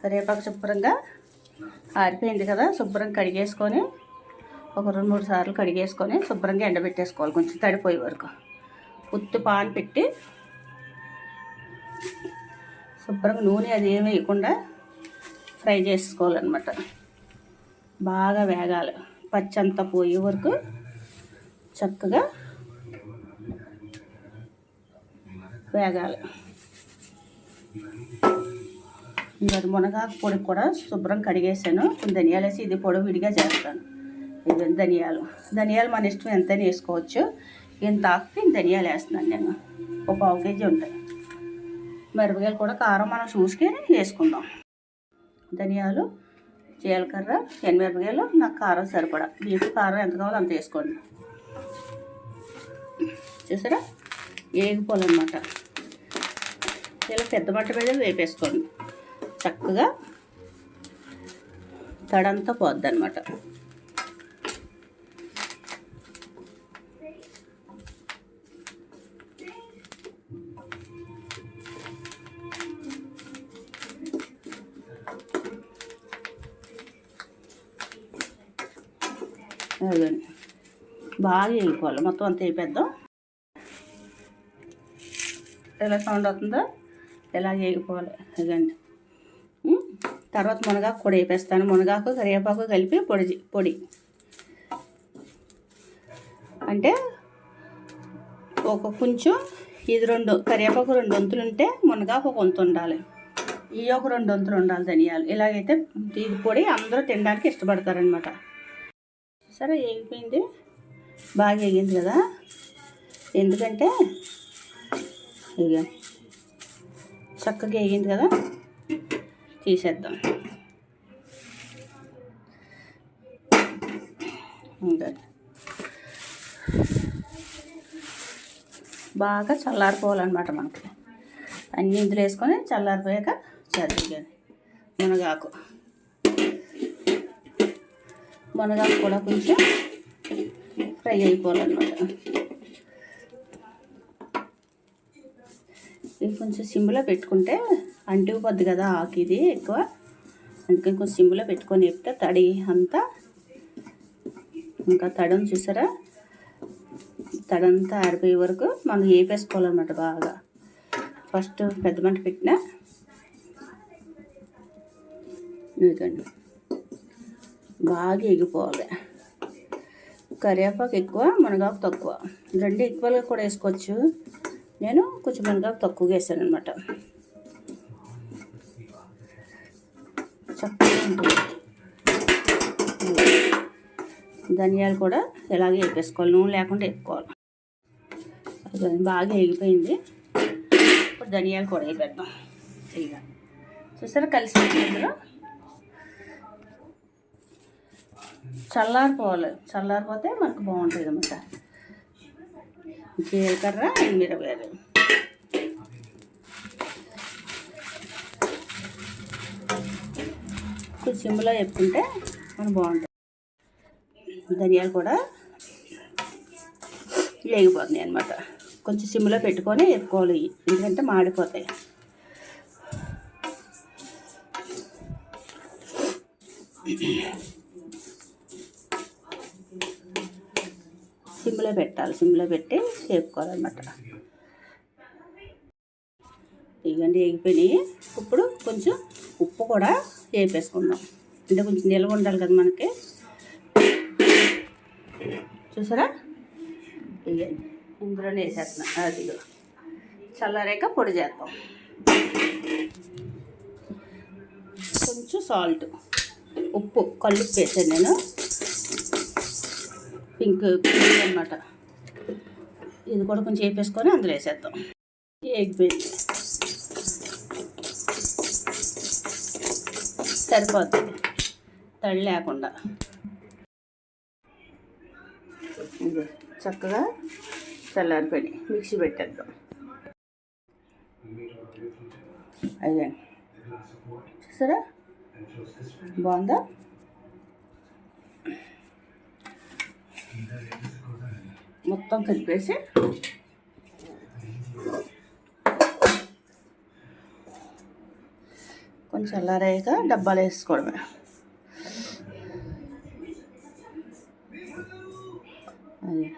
కరివేపాకు శుభ్రంగా ఆరిపోయింది కదా శుభ్రం కడిగేసుకొని ఒక రెండు మూడు సార్లు కడిగేసుకొని శుభ్రంగా ఎండబెట్టేసుకోవాలి కొంచెం తడిపోయే వరకు. ఉత్తి పాన్ పెట్టి శుభ్రంగా నూనె అది ఏమి వేయకుండా ఫ్రై చేసుకోవాలన్నమాట. బాగా వేగాలి పచ్చంతా పోయే వరకు చక్కగా వేగాలి. ఇంకా మునగాకు పొడి కూడా శుభ్రం కడిగేసాను. ధనియాలు వేసి ఇది పొడి విడిగా చేస్తాను. ఇది ధనియాలు. ధనియాలు మన ఇష్టం ఎంత వేసుకోవచ్చు. ఇంత ఆకుకి ఇంత ధనియాలు వేస్తున్నాను నేను. ఒక పావు కేజీ ఉంటాయి. మిరపకాయలు కూడా కారం మనం చూసుకొని వేసుకుందాం. ధనియాలు జీలకర్ర ఎనిమిరపకాయలు నాకు కారం సరిపడా. మీకు కారం ఎంత కావాలో అంత వేసుకోండి. చూసారా? వేగిపోవాలన్నమాట ఇలా పెద్ద మంట మీద వేపేసుకోండి. చక్కగా తడంతా పోద్ది అనమాట అదండి బాగా వేగిపోవాలి మొత్తం అంత వేపేద్దాం. ఎలా సౌండ్ అవుతుందో ఎలా వేగిపోవాలి అదండి తర్వాత మునగాకు కూడా వేపేస్తాను. మునగాకు కరివేపాకు కలిపి పొడి పొడి. అంటే ఒక కొంచెం ఇది రెండు కరివేపాకు రెండు వంతులు ఉంటే మునగాకు ఒక వంతు ఉండాలి. ఈ ఒక రెండు వంతులు ఉండాలి ధనియాలు. ఇలాగైతే ఇది పొడి అందరూ తినడానికి ఇష్టపడతారనమాట సరే వేగిపోయింది బాగా ఎగింది కదా? ఎందుకంటే ఇక చక్కగా ఎగింది కదా? తీసేద్దాం. బాగా చల్లారిపోవాలన్నమాట మనకి. అన్ని ఇందులో వేసుకొని చల్లారిపోయాక చేద్దాం మునగాకు. మునగాకు కూడా కొంచెం ఫ్రై అయిపోవాలన్నమాట. ఇది కొంచెం సిమ్లో పెట్టుకుంటే అంటుకుపోద్ది కదా ఆకు ఇది ఎక్కువ. అందుకని కొంచెం సిమ్లో పెట్టుకొని చెప్తే తడి అంతా ఇంకా తడం చూసారా? తడంతా ఆరిపోయే వరకు మనం వేపేసుకోవాలన్నమాట బాగా. ఫస్ట్ పెద్ద మంట పెట్టిన. ఇదిగోండి. బాగా ఎగిపోవాలి కరివేపాకు ఎక్కువ మునగాకు తక్కువ. రెండు ఈక్వల్గా కూడా వేసుకోవచ్చు. నేను కొంచెం మునగాకు తక్కువగా వేసాను అనమాట చక్కగా ఉంటుంది. ధనియాలు కూడా ఇలాగే వేపేసుకోవాలి నూనె లేకుండా వేపుకోవాలి. అది బాగా ఎగిపోయింది ఇప్పుడు ధనియాలు కూడా వేపేద్దాం. ఇక చూసారా కలిసి ఇందులో? చల్లారిపోవాలి. చల్లారిపోతే మనకు బాగుంటుంది అన్నమాట. జీలకర్ర మిరపకాయలు? కొంచెం సిమ్లో వేపుకుంటే మనం బాగుంటుంది. ధనియాలు కూడా వేగిపోతున్నాయి అనమాట కొంచెం సిమ్లో పెట్టుకొని వేపుకోవాలి. ఎందుకంటే మాడిపోతాయి. సిమ్లో పెట్టాలి. సిమ్లో పెట్టి వేపుకోవాలన్నమాట ఇవన్నీ వేగిపోయినాయి. ఇప్పుడు కొంచెం ఉప్పు కూడా వేపేసుకుందాం. అంటే కొంచెం నిల్వ ఉండాలి కదా మనకి. చూసారా? ఇవన్నీ ఇందులోనే వేసేస్తున్నా. అది చల్లారాక పొడి చేద్దాం. కొంచెం సాల్ట్. ఉప్పు కల్లుప్పు వేసాను నేను. పింక్ పింక్ అనమాట ఇది కూడా కొంచెం వేపేసుకొని అందులో వేసేద్దాం. ఎగిపోయింది సరిపోతుంది తడి లేకుండా. ఇది చక్కగా చల్లారిపోయి మిక్సీ పెట్టేద్దాం. అదే చూసారా? బాగుందా? మొత్తం కలిపేసి. కొంచెం చల్లారాక డబ్బాలు వేసుకోవడమే. అదే